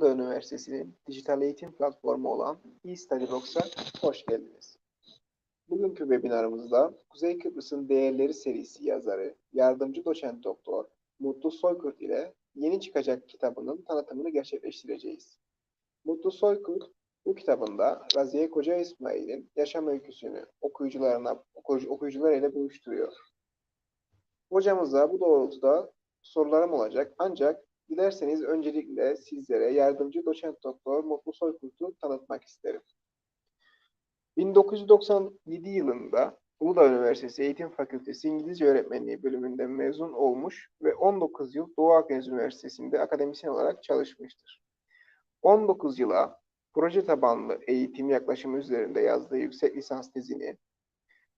Yakında Üniversitesi'nin dijital eğitim platformu olan eStudyBox'a hoş geldiniz. Bugünkü webinarımızda Kuzey Kıbrıs'ın Değerleri serisi yazarı, yardımcı doçent doktor Mutlu Soykurt ile yeni çıkacak kitabının tanıtımını gerçekleştireceğiz. Mutlu Soykurt bu kitabında Raziye Koca İsmail'in yaşam öyküsünü okuyucularına, okuyucu, okuyucular ile buluşturuyor. Hocamıza bu doğrultuda sorularım olacak ancak dilerseniz öncelikle sizlere yardımcı doçent doktor Mutlu Soykurt'u tanıtmak isterim. 1997 yılında Uludağ Üniversitesi Eğitim Fakültesi İngilizce Öğretmenliği bölümünden mezun olmuş ve 19 yıl Doğu Akdeniz Üniversitesi'nde akademisyen olarak çalışmıştır. 19 yıla proje tabanlı eğitim yaklaşımı üzerinde yazdığı yüksek lisans tezini,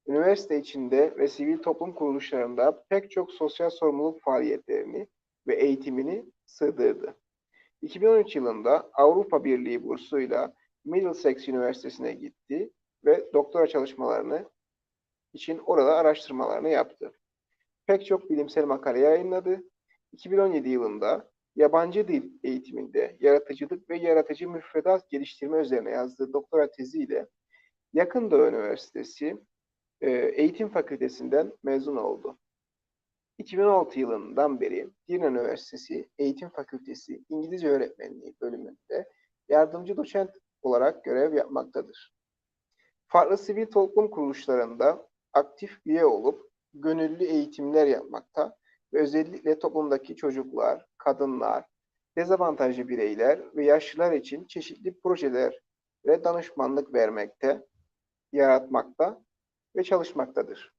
üniversite içinde ve sivil toplum kuruluşlarında pek çok sosyal sorumluluk faaliyetlerini ve eğitimini sığdırdı. 2013 yılında Avrupa Birliği bursuyla Middlesex Üniversitesi'ne gitti ve doktora çalışmalarını için orada araştırmalarını yaptı. Pek çok bilimsel makale yayınladı. 2017 yılında yabancı dil eğitiminde yaratıcılık ve yaratıcı müfredat geliştirme üzerine yazdığı doktora teziyle Yakın Doğu Üniversitesi e, Eğitim Fakültesinden mezun oldu. 2016 yılından beri Girne Üniversitesi Eğitim Fakültesi İngilizce Öğretmenliği bölümünde yardımcı doçent olarak görev yapmaktadır. Farklı sivil toplum kuruluşlarında aktif üye olup gönüllü eğitimler yapmakta ve özellikle toplumdaki çocuklar, kadınlar, dezavantajlı bireyler ve yaşlılar için çeşitli projeler ve danışmanlık vermekte, yaratmakta ve çalışmaktadır.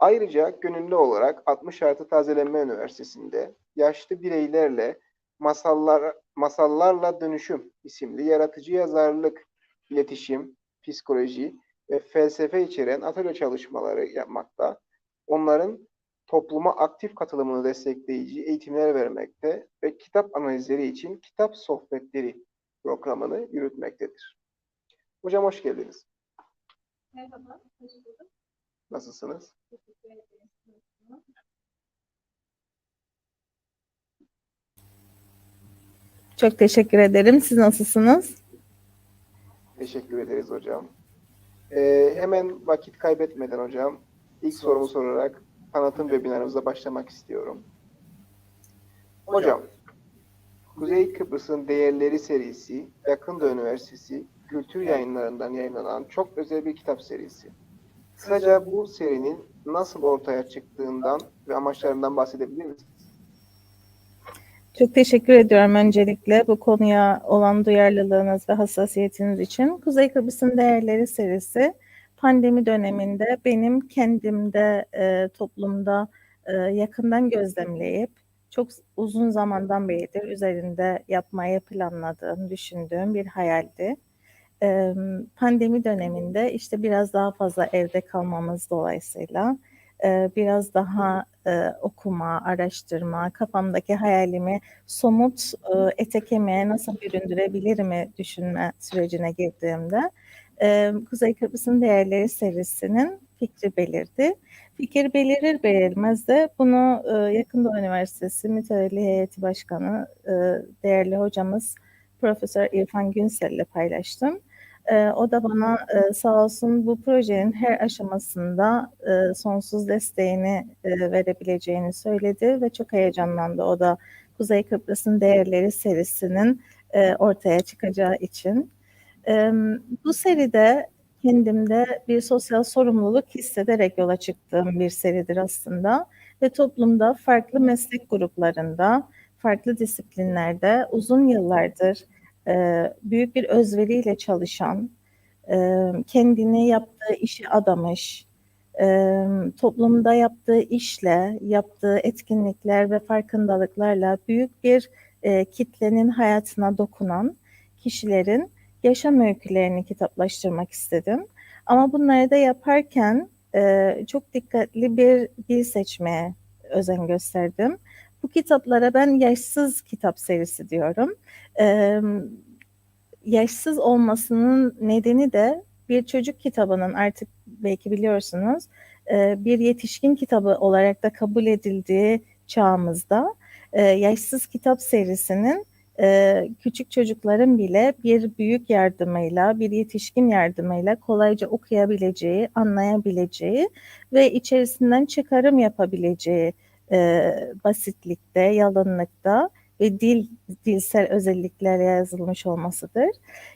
Ayrıca gönüllü olarak 60 Artı Tazelenme Üniversitesi'nde yaşlı bireylerle masallar, Masallarla Dönüşüm isimli yaratıcı yazarlık, iletişim, psikoloji ve felsefe içeren atölye çalışmaları yapmakta. Onların topluma aktif katılımını destekleyici eğitimler vermekte ve kitap analizleri için kitap sohbetleri programını yürütmektedir. Hocam hoş geldiniz. Merhaba, hoş bulduk. Nasılsınız? Çok teşekkür ederim. Siz nasılsınız? Teşekkür ederiz hocam. Ee, hemen vakit kaybetmeden hocam ilk sorumu sorarak tanıtım webinarımıza başlamak istiyorum. Hocam, Kuzey Kıbrıs'ın Değerleri serisi Yakında Üniversitesi Kültür Yayınlarından yayınlanan çok özel bir kitap serisi. Kısaca bu serinin nasıl ortaya çıktığından ve amaçlarından bahsedebilir misiniz? Çok teşekkür ediyorum öncelikle bu konuya olan duyarlılığınız ve hassasiyetiniz için. Kuzey Kıbrıs'ın Değerleri serisi pandemi döneminde benim kendimde e, toplumda e, yakından gözlemleyip çok uzun zamandan beridir üzerinde yapmayı planladığım, düşündüğüm bir hayaldi. Pandemi döneminde işte biraz daha fazla evde kalmamız dolayısıyla biraz daha okuma, araştırma, kafamdaki hayalimi somut e, ete kemiğe nasıl büründürebilirimi düşünme sürecine girdiğimde Kuzey Kıbrıs'ın Değerleri serisinin fikri belirdi. Fikir belirir belirmez de bunu e, Yakında Üniversitesi Mütevelli Heyeti Başkanı değerli hocamız Profesör İrfan Günsel ile paylaştım. E, o da bana e, sağ olsun bu projenin her aşamasında e, sonsuz desteğini e, verebileceğini söyledi ve çok heyecanlandı. O da Kuzey Kıbrıs'ın Değerleri serisinin e, ortaya çıkacağı için. E, bu seride kendimde bir sosyal sorumluluk hissederek yola çıktığım bir seridir aslında ve toplumda farklı meslek gruplarında, farklı disiplinlerde uzun yıllardır e, büyük bir özveriyle çalışan, e, kendini yaptığı işi adamış, e, toplumda yaptığı işle, yaptığı etkinlikler ve farkındalıklarla büyük bir e, kitlenin hayatına dokunan kişilerin yaşam öykülerini kitaplaştırmak istedim. Ama bunları da yaparken e, çok dikkatli bir dil seçmeye özen gösterdim. Bu kitaplara ben yaşsız kitap serisi diyorum. Ee, yaşsız olmasının nedeni de bir çocuk kitabının artık belki biliyorsunuz bir yetişkin kitabı olarak da kabul edildiği çağımızda yaşsız kitap serisinin küçük çocukların bile bir büyük yardımıyla, bir yetişkin yardımıyla kolayca okuyabileceği, anlayabileceği ve içerisinden çıkarım yapabileceği e, basitlikte, yalınlıkta ve dil dilsel özelliklerle yazılmış olmasıdır.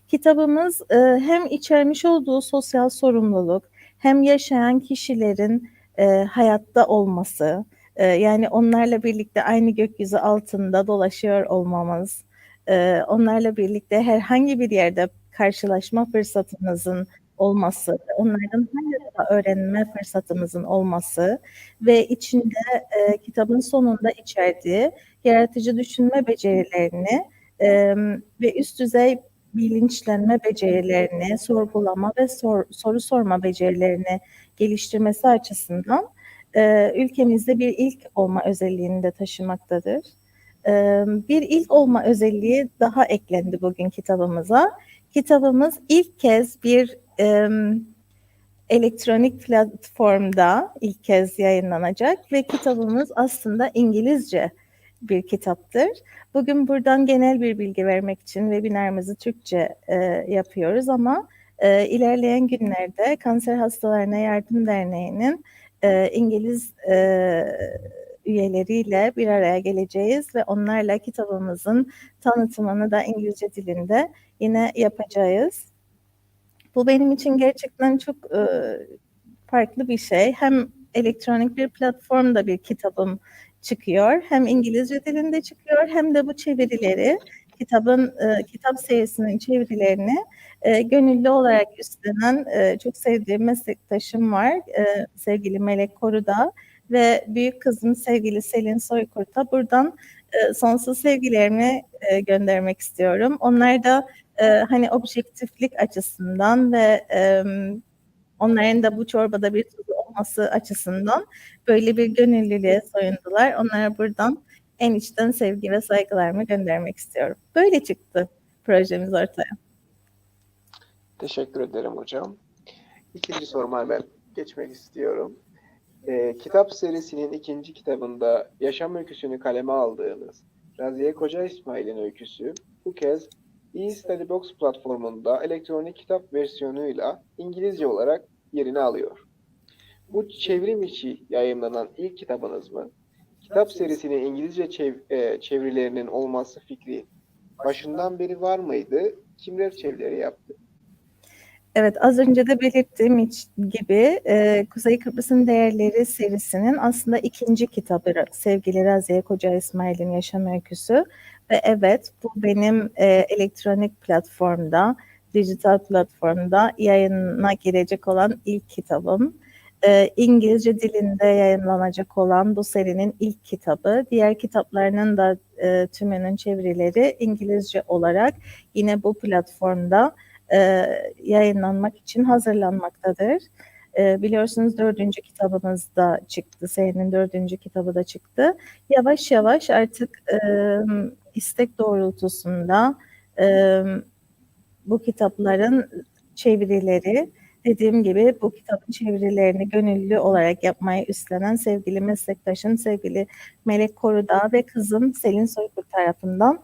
Kitabımız e, hem içermiş olduğu sosyal sorumluluk, hem yaşayan kişilerin e, hayatta olması, e, yani onlarla birlikte aynı gökyüzü altında dolaşıyor olmamız, e, onlarla birlikte herhangi bir yerde karşılaşma fırsatımızın olması, onlardan hala öğrenme fırsatımızın olması ve içinde e, kitabın sonunda içerdiği yaratıcı düşünme becerilerini e, ve üst düzey bilinçlenme becerilerini, sorgulama ve sor, soru sorma becerilerini geliştirmesi açısından e, ülkemizde bir ilk olma özelliğini de taşımaktadır. E, bir ilk olma özelliği daha eklendi bugün kitabımıza. Kitabımız ilk kez bir e, elektronik platformda ilk kez yayınlanacak ve kitabımız aslında İngilizce bir kitaptır. Bugün buradan genel bir bilgi vermek için webinarımızı Türkçe e, yapıyoruz ama e, ilerleyen günlerde Kanser Hastalarına Yardım Derneği'nin e, İngiliz e, üyeleriyle bir araya geleceğiz ve onlarla kitabımızın tanıtımını da İngilizce dilinde yine yapacağız. Bu benim için gerçekten çok e, farklı bir şey. Hem elektronik bir platformda bir kitabım çıkıyor. Hem İngilizce dilinde çıkıyor hem de bu çevirileri kitabın e, kitap serisinin çevirilerini e, gönüllü olarak üstlenen e, çok sevdiğim meslektaşım var. E, sevgili Melek Koruda ve büyük kızım sevgili Selin Soykurt'a buradan e, sonsuz sevgilerimi e, göndermek istiyorum. Onlar da e, hani objektiflik açısından ve e, onların da bu çorbada bir tuzu olması açısından böyle bir gönüllülüğe soyundular. Onlara buradan en içten sevgi ve saygılarımı göndermek istiyorum. Böyle çıktı projemiz ortaya. Teşekkür ederim hocam. İkinci soruma hemen geçmek istiyorum. Ee, kitap serisinin ikinci kitabında yaşam öyküsünü kaleme aldığınız Raziye Koca İsmail'in öyküsü bu kez e-Studybox platformunda elektronik kitap versiyonuyla İngilizce olarak yerini alıyor. Bu çevrim içi yayınlanan ilk kitabınız mı? Kitap serisinin İngilizce çev- e, çevirilerinin olması fikri başından beri var mıydı? Kimler çevirileri yaptı? Evet, az önce de belirttiğim gibi e, Kuzey Kıbrıs'ın Değerleri serisinin aslında ikinci kitabı sevgili Raziye Koca İsmail'in yaşam öyküsü. Ve evet, bu benim e, elektronik platformda, dijital platformda yayına girecek olan ilk kitabım. E, İngilizce dilinde yayınlanacak olan bu serinin ilk kitabı. Diğer kitaplarının da e, tümünün çevirileri İngilizce olarak yine bu platformda e, yayınlanmak için hazırlanmaktadır. E, biliyorsunuz dördüncü kitabımız da çıktı, serinin dördüncü kitabı da çıktı. Yavaş yavaş artık e, istek doğrultusunda e, bu kitapların çevirileri, dediğim gibi bu kitabın çevirilerini gönüllü olarak yapmayı üstlenen sevgili meslektaşım, sevgili Melek Koruda ve kızım Selin Soykurt tarafından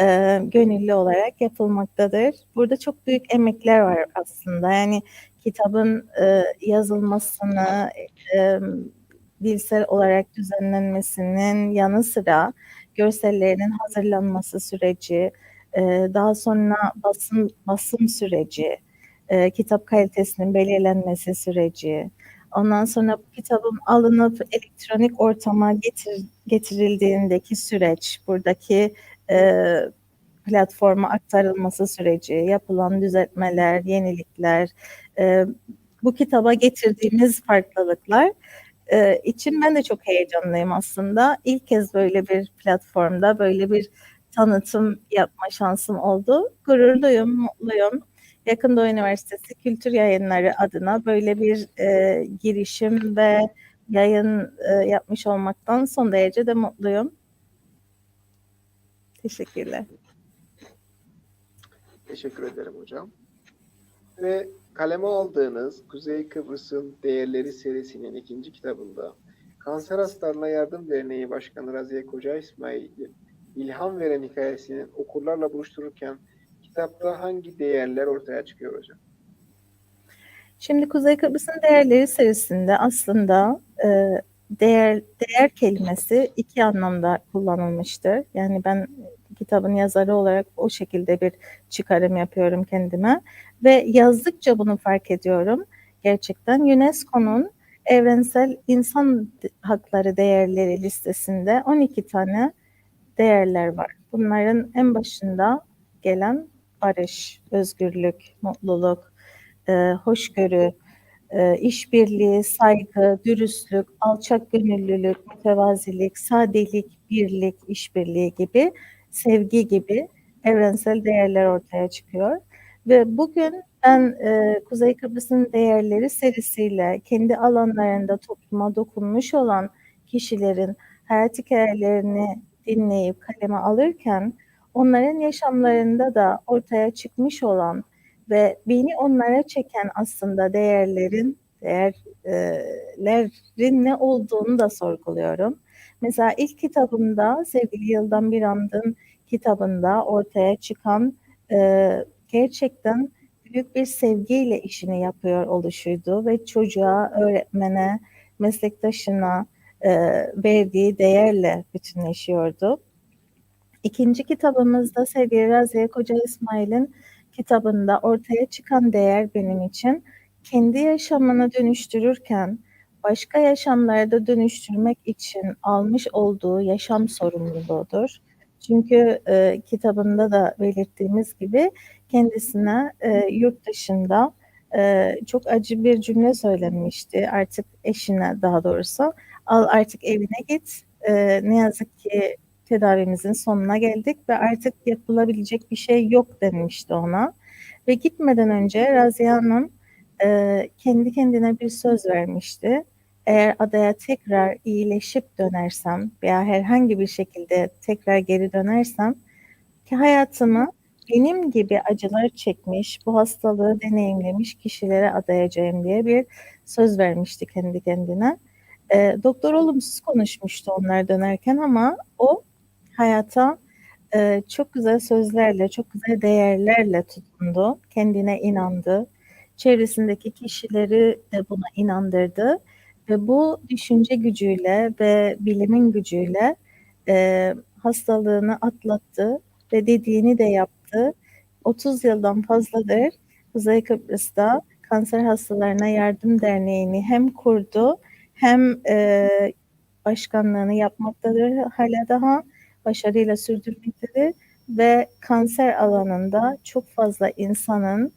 e, gönüllü olarak yapılmaktadır. Burada çok büyük emekler var aslında. Yani kitabın e, yazılmasını, e, dilsel olarak düzenlenmesinin yanı sıra görsellerinin hazırlanması süreci, e, daha sonra basın basım süreci, e, kitap kalitesinin belirlenmesi süreci, ondan sonra kitabın alınıp elektronik ortama getir, getirildiğindeki süreç, buradaki e, platforma aktarılması süreci, yapılan düzeltmeler, yenilikler, e, bu kitaba getirdiğimiz farklılıklar e, için ben de çok heyecanlıyım aslında. İlk kez böyle bir platformda böyle bir tanıtım yapma şansım oldu. Gururluyum, mutluyum. Yakın Doğu Üniversitesi Kültür Yayınları adına böyle bir e, girişim ve yayın e, yapmış olmaktan son derece de mutluyum. Teşekkürler. Teşekkür ederim hocam. Ve kaleme aldığınız Kuzey Kıbrıs'ın Değerleri serisinin ikinci kitabında Kanser Hastalarına Yardım Derneği Başkanı Raziye Koca İsmail'in ilham veren hikayesinin okurlarla buluştururken kitapta hangi değerler ortaya çıkıyor hocam? Şimdi Kuzey Kıbrıs'ın değerleri serisinde aslında e, değer değer kelimesi iki anlamda kullanılmıştır. Yani ben kitabın yazarı olarak o şekilde bir çıkarım yapıyorum kendime ve yazdıkça bunu fark ediyorum. Gerçekten UNESCO'nun evrensel insan hakları değerleri listesinde 12 tane değerler var. Bunların en başında gelen barış, özgürlük, mutluluk, e, hoşgörü, e, işbirliği, saygı, dürüstlük, alçak gönüllülük, mütevazilik, sadelik, birlik, işbirliği gibi, sevgi gibi evrensel değerler ortaya çıkıyor. Ve bugün ben e, Kuzey Kıbrıs'ın değerleri serisiyle kendi alanlarında topluma dokunmuş olan kişilerin hayat hikayelerini dinleyip kaleme alırken onların yaşamlarında da ortaya çıkmış olan ve beni onlara çeken aslında değerlerin değerlerin ne olduğunu da sorguluyorum. Mesela ilk kitabımda sevgili Yıldan Bir Andın kitabında ortaya çıkan e, gerçekten büyük bir sevgiyle işini yapıyor oluşuydu ve çocuğa, öğretmene, meslektaşına e, verdiği değerle bütünleşiyordu. İkinci kitabımızda sevgili Raziye Koca İsmail'in kitabında ortaya çıkan değer benim için kendi yaşamını dönüştürürken başka yaşamlarda dönüştürmek için almış olduğu yaşam sorumluluğudur. Çünkü e, kitabında da belirttiğimiz gibi kendisine e, yurt dışında e, çok acı bir cümle söylenmişti. Artık eşine daha doğrusu al artık evine git. E, ne yazık ki tedavimizin sonuna geldik ve artık yapılabilecek bir şey yok denmişti ona. Ve gitmeden önce Raziye Hanım e, kendi kendine bir söz vermişti. Eğer adaya tekrar iyileşip dönersem veya herhangi bir şekilde tekrar geri dönersem ki hayatımı benim gibi acılar çekmiş, bu hastalığı deneyimlemiş kişilere adayacağım diye bir söz vermişti kendi kendine. E, doktor olumsuz konuşmuştu onlar dönerken ama o hayata e, çok güzel sözlerle, çok güzel değerlerle tutundu. Kendine inandı. Çevresindeki kişileri de buna inandırdı. Ve bu düşünce gücüyle ve bilimin gücüyle e, hastalığını atlattı ve dediğini de yaptı. 30 yıldan fazladır Kuzey Kıbrıs'ta Kanser Hastalarına Yardım Derneği'ni hem kurdu hem e, başkanlığını yapmaktadır hala daha başarıyla sürdürmektedir ve kanser alanında çok fazla insanın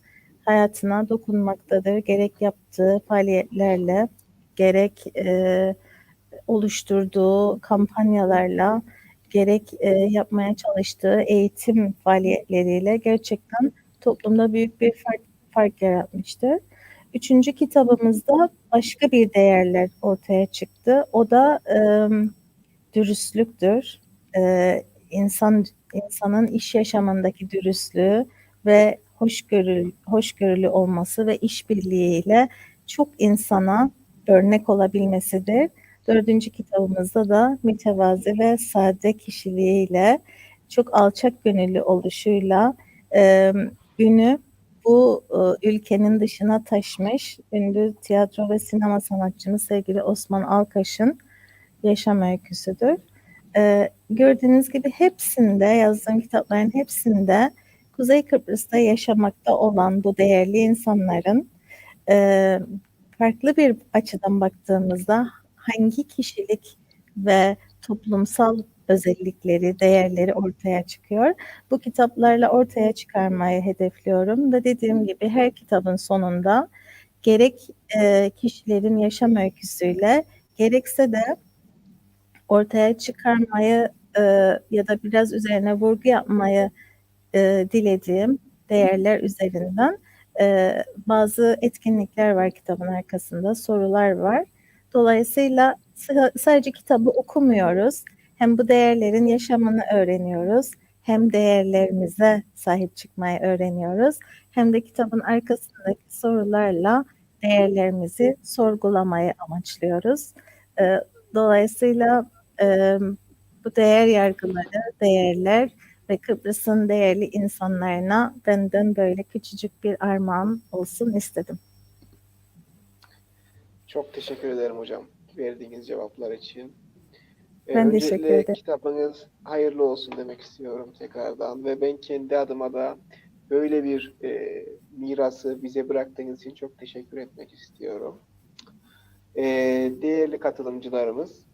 hayatına dokunmaktadır. Gerek yaptığı faaliyetlerle, gerek e, oluşturduğu kampanyalarla, gerek e, yapmaya çalıştığı eğitim faaliyetleriyle gerçekten toplumda büyük bir fark, fark yaratmıştır. Üçüncü kitabımızda başka bir değerler ortaya çıktı. O da e, dürüstlüktür. E, insan insanın iş yaşamındaki dürüstlüğü ve hoşgörülü, hoşgörülü olması ve işbirliğiyle çok insana örnek olabilmesidir. Dördüncü kitabımızda da mütevazi ve sade kişiliğiyle çok alçak gönüllü oluşuyla e, ünü bu e, ülkenin dışına taşmış ünlü tiyatro ve sinema sanatçımız sevgili Osman Alkaş'ın yaşam öyküsüdür. E, gördüğünüz gibi hepsinde yazdığım kitapların hepsinde Kuzey Kıbrıs'ta yaşamakta olan bu değerli insanların e, farklı bir açıdan baktığımızda hangi kişilik ve toplumsal özellikleri, değerleri ortaya çıkıyor. Bu kitaplarla ortaya çıkarmayı hedefliyorum ve dediğim gibi her kitabın sonunda gerek e, kişilerin yaşam öyküsüyle gerekse de ortaya çıkarmayı e, ya da biraz üzerine vurgu yapmayı e, dilediğim değerler üzerinden e, bazı etkinlikler var kitabın arkasında, sorular var. Dolayısıyla sadece kitabı okumuyoruz. Hem bu değerlerin yaşamını öğreniyoruz, hem değerlerimize sahip çıkmayı öğreniyoruz, hem de kitabın arkasındaki sorularla değerlerimizi sorgulamayı amaçlıyoruz. E, dolayısıyla Bu değer yargıları, değerler ve Kıbrıs'ın değerli insanlarına benden böyle küçücük bir armağan olsun istedim. Çok teşekkür ederim hocam verdiğiniz cevaplar için. Ee, Ben teşekkür öncelikle ederim. kitabınız hayırlı olsun demek istiyorum tekrardan ve ben kendi adıma da böyle bir e, mirası bize bıraktığınız için çok teşekkür etmek istiyorum. Ee, değerli katılımcılarımız,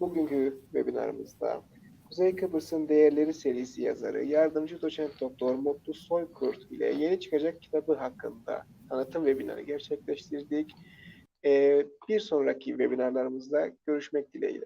bugünkü webinarımızda Kuzey Kıbrıs'ın Değerleri serisi yazarı, yardımcı doçent doktor Mutlu Soykurt ile yeni çıkacak kitabı hakkında tanıtım webinarı gerçekleştirdik. Ee, bir sonraki webinarlarımızda görüşmek dileğiyle.